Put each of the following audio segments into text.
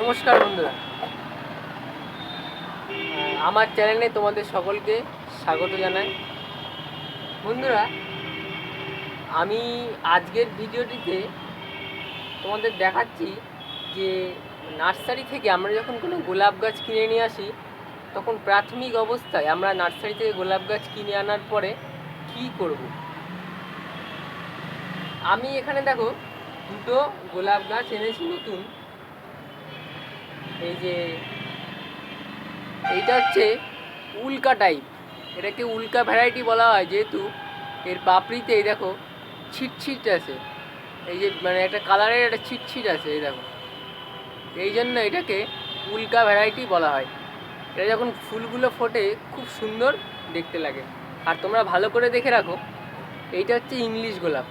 নমস্কার বন্ধুরা। আমার চ্যানেলে তোমাদের সকলকে স্বাগত জানাই। বন্ধুরা, আমি আজকের ভিডিওটিতে তোমাদের দেখাচ্ছি যে নার্সারি থেকে আমরা যখন কোনো গোলাপ গাছ কিনে নিয়ে আসি, তখন প্রাথমিক অবস্থায় আমরা নার্সারি থেকে গোলাপ গাছ কিনে আনার পরে কি করব? আমি এখানে দেখো দুটো গোলাপ গাছ এনেছি নতুন। এই যে, এইটা হচ্ছে উল্কা টাইপ। এটাকে উল্কা ভ্যারাইটি বলা হয় যেহেতু, এর পাপড়িতে এই দেখো ছিটছিট আছে। এই যে মানে একটা কালারের একটা ছিটছিট আছে, এই দেখো। এই জন্য এটাকে উল্কা ভ্যারাইটি বলা হয়। এটা যখন ফুলগুলো ফোটে, খুব সুন্দর দেখতে লাগে। আর তোমরা ভালো করে দেখে রাখো, এইটা হচ্ছে ইংলিশ গোলাপ।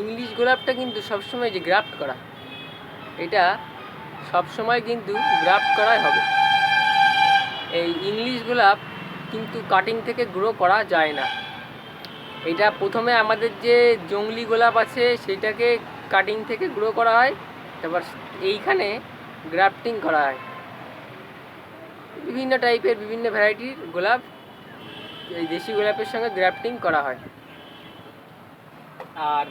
ইংলিশ গোলাপটা কিন্তু সবসময় যে গ্রাফট করা, এটা সব সময় কিন্তু গ্রাফট করাই হবে। এই ইংলিশ গোলাপ কিন্তু কাটিং থেকে গ্রো করা যায় না। এটা প্রথমে আমাদের যে জংলি গোলাপ আছে, সেটাকে কাটিং থেকে গ্রো করা হয়। তারপর এইখানে গ্রাফটিং করা হয়। বিভিন্ন টাইপের বিভিন্ন ভ্যারাইটির গোলাপ এই দেশি গোলাপের সঙ্গে গ্রাফটিং করা হয়। আর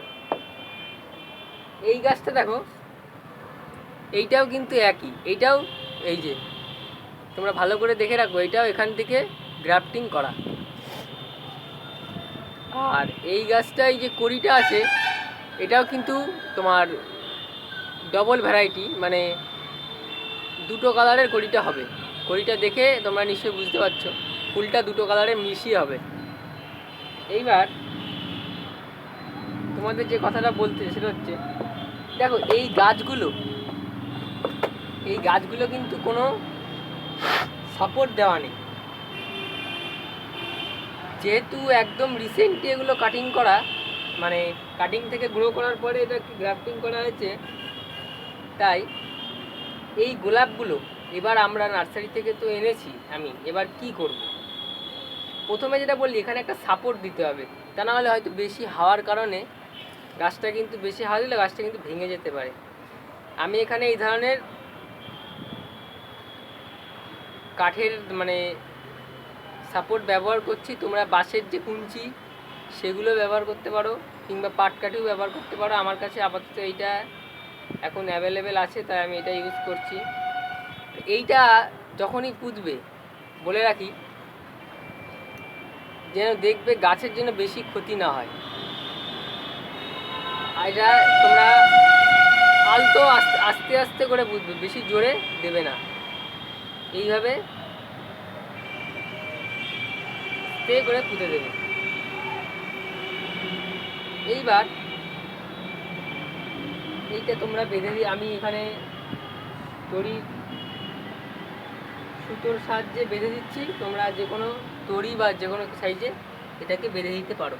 এই গাছটা দেখো এইটাও কিন্তু একই। এইটাও এই যে, তোমরা ভালো করে দেখে রাখো, এইটাও এখান থেকে গ্রাফটিং করা। আর এই গাছটা এই যে কড়িটা আছে, এটাও কিন্তু তোমার ডবল ভ্যারাইটি মানে দুটো কালারের কড়িটা হবে। কড়িটা দেখে তোমরা নিশ্চয়ই বুঝতে পারছ, ফুলটা দুটো কালারের মিশিয়ে হবে। এইবার তোমাদের যে কথাটা বলতে সেটা হচ্ছে, দেখো এই গাছগুলো এই গাছগুলো কিন্তু কোনো সাপোর্ট দেওয়া নেই। যেহেতু একদম রিসেন্টলি এগুলো কাটিং করা মানে কাটিং থেকে গ্রো করার পরে এটা গ্রাফটিং করা হয়েছে, তাই এই গোলাপগুলো এবার আমরা নার্সারি থেকে তো এনেছি আমি, এবার কি করব? প্রথমে যেটা বললি, এখানে একটা সাপোর্ট দিতে হবে, তা না হলে হয়তো বেশি হাওয়ার কারণে গাছটা কিন্তু বেশি হাওয়া দিলে গাছটা কিন্তু ভেঙে যেতে পারে। আমি এখানে এই ধরনের কাঠের মানে সাপোর্ট ব্যবহার করছি, তোমরা বাঁশের যে কুঞ্চি, সেগুলো ব্যবহার করতে পারো, কিংবা পাটকাঠিও ব্যবহার করতে পারো। আমার কাছে আপাতত এইটা এখন অ্যাভেলেবেল আছে, তাই আমি এটা ইউজ করছি। এইটা যখনই পুঁতবে, বলে রাখি, যেন দেখবে গাছের জন্য বেশি ক্ষতি না হয়। এটা তোমরা আলতো আস্তে আস্তে আস্তে করে বুঝবে বেশি জোরে দেবে না। এইভাবে স্প্রে করে পুঁতে দেবে। এইবার এইটা তোমরা বেঁধে দিয়ে, আমি এখানে দড়ি সুতোর সাহায্যে বেঁধে দিচ্ছি। তোমরা যে কোনো দড়ি বা যে কোনো সাইজে এটাকে বেঁধে দিতে পারো।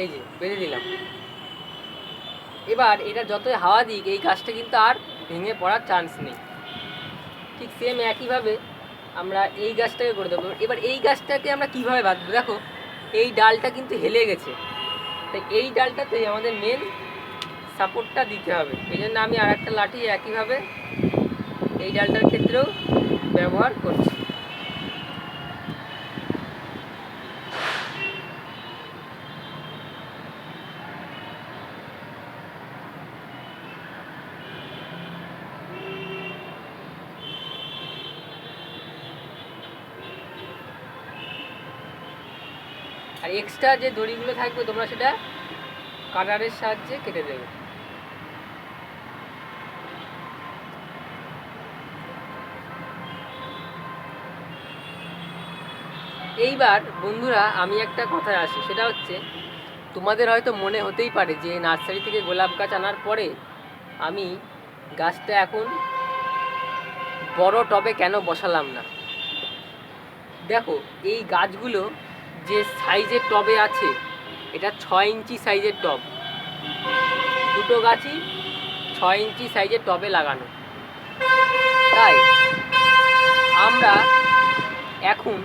এই যে, বেঁধে দিলাম এবার এটা যতই হাওয়া দিক, এই গাছটা কিন্তু আর ভেঙে পড়ার চান্স নেই। ঠিক সেম একইভাবে আমরা এই গাছটাকে করে দেবো। এবার এই গাছটাকে আমরা কীভাবে বাঁধবো? দেখো, এই ডালটা কিন্তু হেলে গেছে। তাই এই ডালটাতে আমাদের মেন সাপোর্টটা দিতে হবে। এই জন্য আমি আর একটা লাঠি একইভাবে এই ডালটার ক্ষেত্রেও ব্যবহার করছি। আর এক্সট্রা যে দড়িগুলো থাকবে, তোমরা সেটা কাটারের সাহায্যে কেটে দেবে। এইবার বন্ধুরা, আমি একটা কথায় আসি, সেটা হচ্ছে, তোমাদের হয়তো মনে হতেই পারে যে নার্সারি থেকে গোলাপ গাছ আনার পরে আমি গাছটা এখন বড় টবে কেন বসালাম না? দেখো, এই গাছগুলো যে সাইজের টবে আছে, এটা ছয় ইঞ্চি সাইজের টব। দুটো গাছই ছয় ইঞ্চি সাইজের টবে লাগানো। তাই আমরা এখন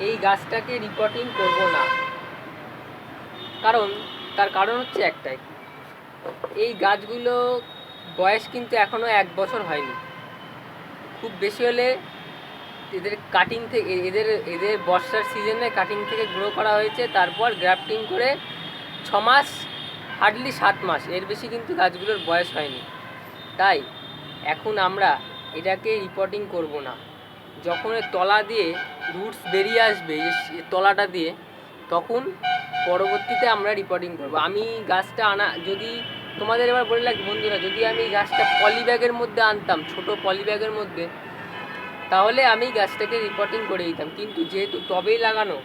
এই গাছটাকে রিপোর্টিং করব না। কারণ, তার কারণ হচ্ছে একটাই। এই গাছগুলো বয়স কিন্তু এখনও এক বছর হয়নি। খুব বেশি হলে এদের কাটিং থেকে এদের এদের বর্ষার সিজনে কাটিং থেকে গ্রো করা হয়েছে। তারপর গ্রাফটিং করে ছ মাস হার্ডলি সাত মাস। এর বেশি কিন্তু গাছগুলোর বয়স হয়নি। তাই এখন আমরা এটাকে রিপোর্টিং করব না। যখন তলা দিয়ে রুটস বেরিয়ে আসবে তলাটা দিয়ে, তখন পরবর্তীতে আমরা রিপোর্টিং করব। আমি গাছটা আনা যদি তোমাদের এবার বলে লাগবে বন্ধুরা, যদি আমি গাছটা পলি ব্যাগের মধ্যে আনতাম, ছোট পলি ব্যাগের মধ্যে তাহলে আমি গাছটাকে রিপোর্টিং করে দিতাম। কিন্তু যেহেতু টবেই লাগানো,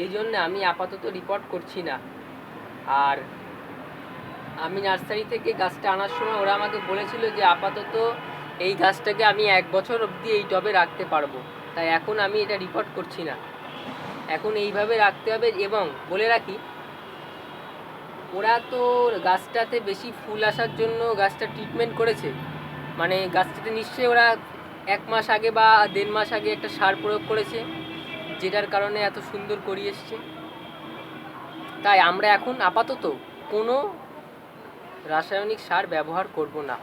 এই জন্য আমি আপাতত রিপোর্ট করছি না। আর আমি নার্সারি থেকে গাছটা আনার সময় ওরা আমাকে বলেছিল যে আপাতত এই গাছটাকে আমি এক বছর অবধি এই টবে রাখতে পারব। তাই এখন আমি এটা রিপোর্ট করছি না। এখন এইভাবে রাখতে হবে এবং বলে রাখি, ওরা তো গাছটাতে বেশি ফুল আসার জন্য গাছটা ট্রিটমেন্ট করেছে। মানে গাছটাতে নিশ্চয়ই ওরা এক মাস আগে বা দেড় মাস আগে একটা সার প্রয়োগ করেছে, যেটার কারণে এত সুন্দর করি এসছে। তাই আমরা এখন আপাতত কোনো রাসায়নিক সার ব্যবহার করব না।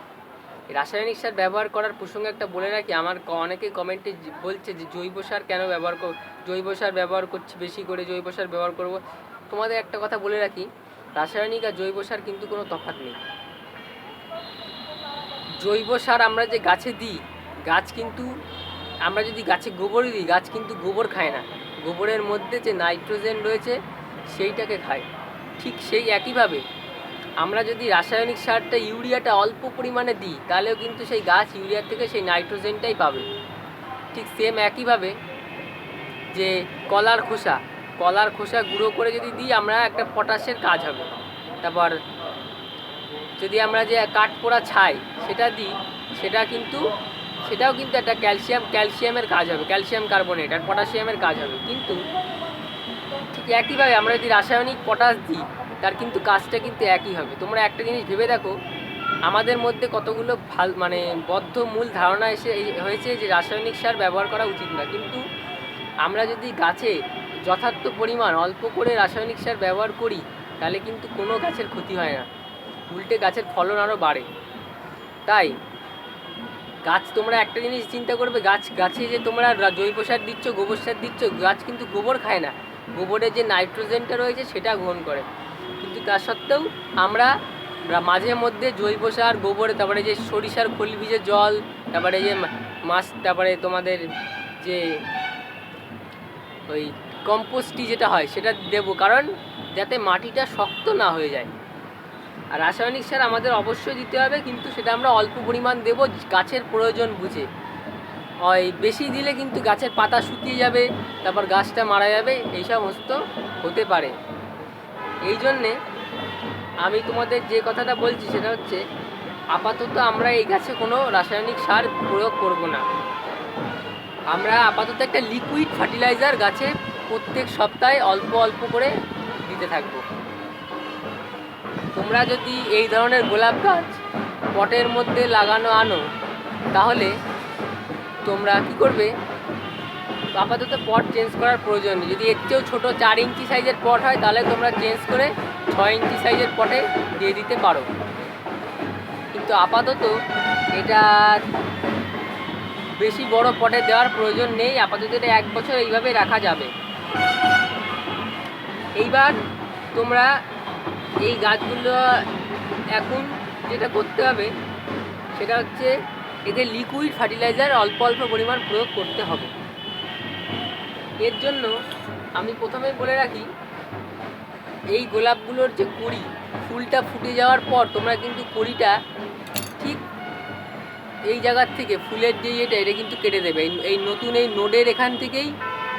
রাসায়নিক সার ব্যবহার করার প্রসঙ্গে একটা বলে রাখি, আমার ক- অনেকেই কমেন্টে বলছে যে জৈব সার কেন ব্যবহার কর জৈব সার ব্যবহার করছি, বেশি করে জৈব সার ব্যবহার করব। তোমাদের একটা কথা বলে রাখি, রাসায়নিক আর জৈব সার কিন্তু কোনো তফাৎ নেই। জৈব সার আমরা যে গাছে দিই গাছ কিন্তু, আমরা যদি গাছে গোবর দিই, গাছ কিন্তু গোবর খায় না। গোবরের মধ্যে যে নাইট্রোজেন রয়েছে, সেইটাকে খায়। ঠিক সেই একইভাবে, আমরা যদি রাসায়নিক সারটা ইউরিয়াটা অল্প পরিমাণে দিই, তাহলেও কিন্তু সেই গাছ ইউরিয়ার থেকে সেই নাইট্রোজেনটাই পাবে। ঠিক সেম একইভাবে যে কলার খোসা কলার খোসা গুঁড়ো করে যদি দিই, আমরা একটা পটাশের কাজ হবে। তারপর যদি আমরা যে কাঠ পোড়া ছাই, সেটা দিই, সেটা কিন্তু সেটাও কিন্তু একটা ক্যালসিয়াম ক্যালসিয়ামের কাজ হবে ক্যালসিয়াম কার্বনেট আর পটাশিয়ামের কাজ হবে। কিন্তু ঠিক একইভাবে আমরা যদি রাসায়নিক পটাশ দিই, তার কিন্তু কাজটা কিন্তু একই হবে। তোমরা একটা জিনিস ভেবে দেখো, আমাদের মধ্যে কতগুলো ভালো মানে বদ্ধ মূল ধারণা এসে হয়েছে যে রাসায়নিক সার ব্যবহার করা উচিত না। কিন্তু আমরা যদি গাছে যথার্থ পরিমাণ অল্প করে রাসায়নিক সার ব্যবহার করি, তাহলে কিন্তু কোনো গাছের ক্ষতি হয় না। উল্টে গাছের ফলন আরও বাড়ে। তাই গাছ তোমরা একটা জিনিস চিন্তা করবে, গাছ, গাছে যে তোমরা জৈব সার দিচ্ছ, গোবর সার দিচ্ছ, গাছ কিন্তু গোবর খায় না। গোবরের যে নাইট্রোজেনটা রয়েছে সেটা গ্রহণ করে। কিন্তু তা সত্ত্বেও আমরা মাঝে মধ্যে জৈব সার, গোবর, তারপরে যে সরিষার খোল ভিজে জল, তারপরে যে মাছ, তারপরে তোমাদের যে ওই কম্পোস্টি যেটা হয়, সেটা দেবো। কারণ যাতে মাটিটা শক্ত না হয়ে যায়। আর রাসায়নিক সার আমাদের অবশ্যই দিতে হবে, কিন্তু সেটা আমরা অল্প পরিমাণ দেব, গাছের প্রয়োজন বুঝে। ওই বেশি দিলে কিন্তু গাছের পাতা শুকিয়ে যাবে, তারপর গাছটা মারা যাবে, এই সমস্ত হতে পারে। এই জন্যে আমি তোমাদের যে কথাটা বলছি সেটা হচ্ছে, আপাতত আমরা এই গাছে কোনো রাসায়নিক সার প্রয়োগ করব না। আমরা আপাতত একটা লিকুইড ফার্টিলাইজার গাছে প্রত্যেক সপ্তাহে অল্প অল্প করে দিতে থাকব। তোমরা যদি এই ধরনের গোলাপ গাছ পটের মধ্যে লাগানো আনো, তাহলে তোমরা কি করবে? আপাতত পট চেঞ্জ করার প্রয়োজন নেই। যদি এর চেয়েও ছোটো চার ইঞ্চি সাইজের পট হয়, তাহলে তোমরা চেঞ্জ করে ছয় ইঞ্চি সাইজের পটে দিয়ে দিতে পারো। কিন্তু আপাতত এটা বেশি বড় পটে দেওয়ার প্রয়োজন নেই। আপাতত এটা এক বছর এইভাবে রাখা যাবে। এইবার তোমরা এই গাছগুলো এখন যেটা করতে হবে, সেটা হচ্ছে এদের লিকুইড ফার্টিলাইজার অল্প অল্প পরিমাণ প্রয়োগ করতে হবে। এর জন্য আমি প্রথমে বলে রাখি, এই গোলাপগুলোর যে কুড়ি, ফুলটা ফুটে যাওয়ার পর তোমরা কিন্তু কুড়িটা ঠিক এই জায়গার থেকে ফুলের যে ইয়েটা, এটা কিন্তু কেটে দেবে। এই- এই নতুন এই নোডের এখান থেকেই,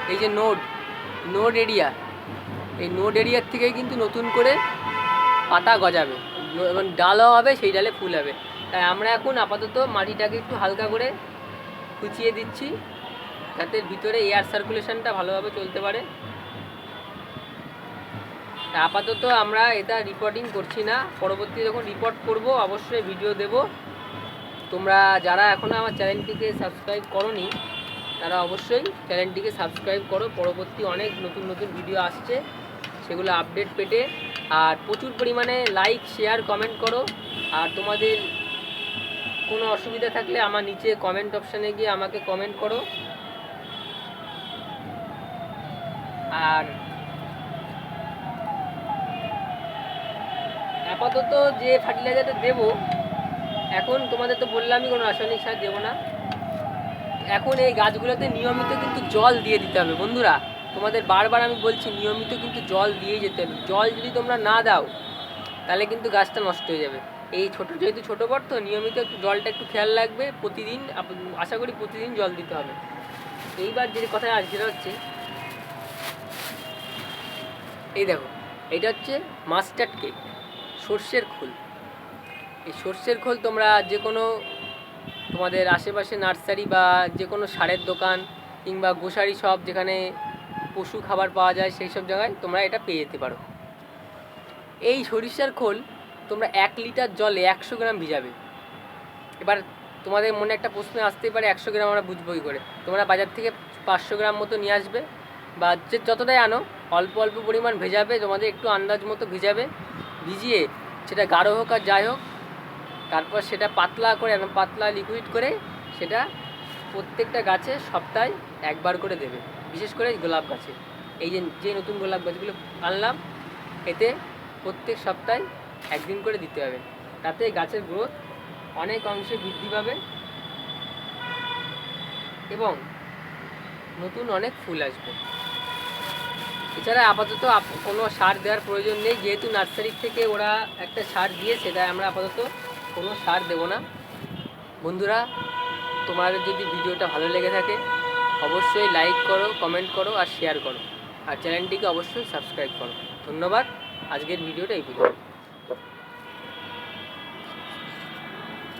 এই যে নোড নোড এরিয়া, এই নোড এরিয়ার থেকেই কিন্তু নতুন করে পাতা গজাবে। এবং ডালও হবে, সেই ডালে ফুল হবে। তাই আমরা এখন আপাতত মাটিটাকে একটু হালকা করে কুচিয়ে দিচ্ছি, যাতে ভিতরে এয়ার সার্কুলেশনটা ভালোভাবে চলতে পারে। আপাতত আমরা এটা রিপোর্টিং করছি না। পরবর্তী যখন রিপোর্ট করব, অবশ্যই ভিডিও দেব। তোমরা যারা এখনও আমার চ্যানেলটিকে সাবস্ক্রাইব করনি, তারা অবশ্যই চ্যানেলটিকে সাবস্ক্রাইব করো। পরবর্তী অনেক নতুন নতুন ভিডিও আসছে। সেগুলো আপডেট পেতে। আর প্রচুর পরিমাণে লাইক শেয়ার কমেন্ট করো। আর তোমাদের কোনো অসুবিধা থাকলে আমার নিচে কমেন্ট অপশানে গিয়ে আমাকে কমেন্ট করো। আর আপাতত যে ফার্টিলাইজারটা দেবো, এখন তোমাদের তো বললামই কোনো রাসায়নিক সার দেবো না। এখন এই গাছগুলোতে নিয়মিত কিন্তু জল দিয়ে দিতে হবে, বন্ধুরা। তোমাদের বারবার আমি বলছি, নিয়মিত কিন্তু জল দিয়েই যেতে হবে। জল যদি তোমরা না দাও, তাহলে কিন্তু গাছটা নষ্ট হয়ে যাবে। এই ছোট, যেহেতু ছোটো তো, নিয়মিত একটু জলটা একটু খেয়াল রাখবে। প্রতিদিন আশা করি প্রতিদিন জল দিতে হবে। এইবার যে কথা আজ সেটা হচ্ছে, এই দেখো, এটা হচ্ছে মাস্টার্ড কেক সর্ষের খোল। এই সর্ষের খোল তোমরা যে কোনো তোমাদের আশেপাশে নার্সারি বা যে কোনো সারের দোকান কিংবা গোসারি শপ যেখানে পশু খাবার পাওয়া যায় সেই সব জায়গায় তোমরা এটা পেয়ে যেতে পারো। এই সরিষার খোল তোমরা এক লিটার জলে একশো গ্রাম ভিজাবে। এবার তোমাদের মনে একটা প্রশ্ন আসতেই পারে, একশো গ্রাম আমরা বুঝব কী করে। তোমরা বাজার থেকে পাঁচশো গ্রাম মতো নিয়ে আসবে বা যে যতটাই আনো, অল্প অল্প পরিমাণ ভেজাবে, তোমাদের একটু আন্দাজ মতো ভিজাবে, ভিজিয়ে সেটা গাঢ় হোক আর যাই হোক, তারপর সেটা পাতলা করে একদম পাতলা লিকুইড করে সেটা প্রত্যেকটা গাছে সপ্তাহে একবার করে দেবে। বিশেষ করে গোলাপ গাছে। এই যে যে নতুন গোলাপ গাছগুলো আনলাম, এতে প্রত্যেক সপ্তাহে একদিন করে দিতে হবে। তাতে গাছের গ্রোথ অনেক অংশে বৃদ্ধি পাবে এবং নতুন অনেক ফুল আসবে। এছাড়া আপাতত আপ- কোনো সার দেওয়ার প্রয়োজন নেই। যেহেতু নার্সারি থেকে ওরা একটা সার দিয়েছে, তাই আমরা আপাতত কোনো সার দেবো না। বন্ধুরা, তোমাদের যদি ভিডিওটা ভালো লেগে থাকে অবশ্যই লাইক করো কমেন্ট করো আর শেয়ার করো। আর চ্যানেলটিকে অবশ্যই সাবস্ক্রাইব করো। ধন্যবাদ। আজকের ভিডিওটা এই পর্যন্ত।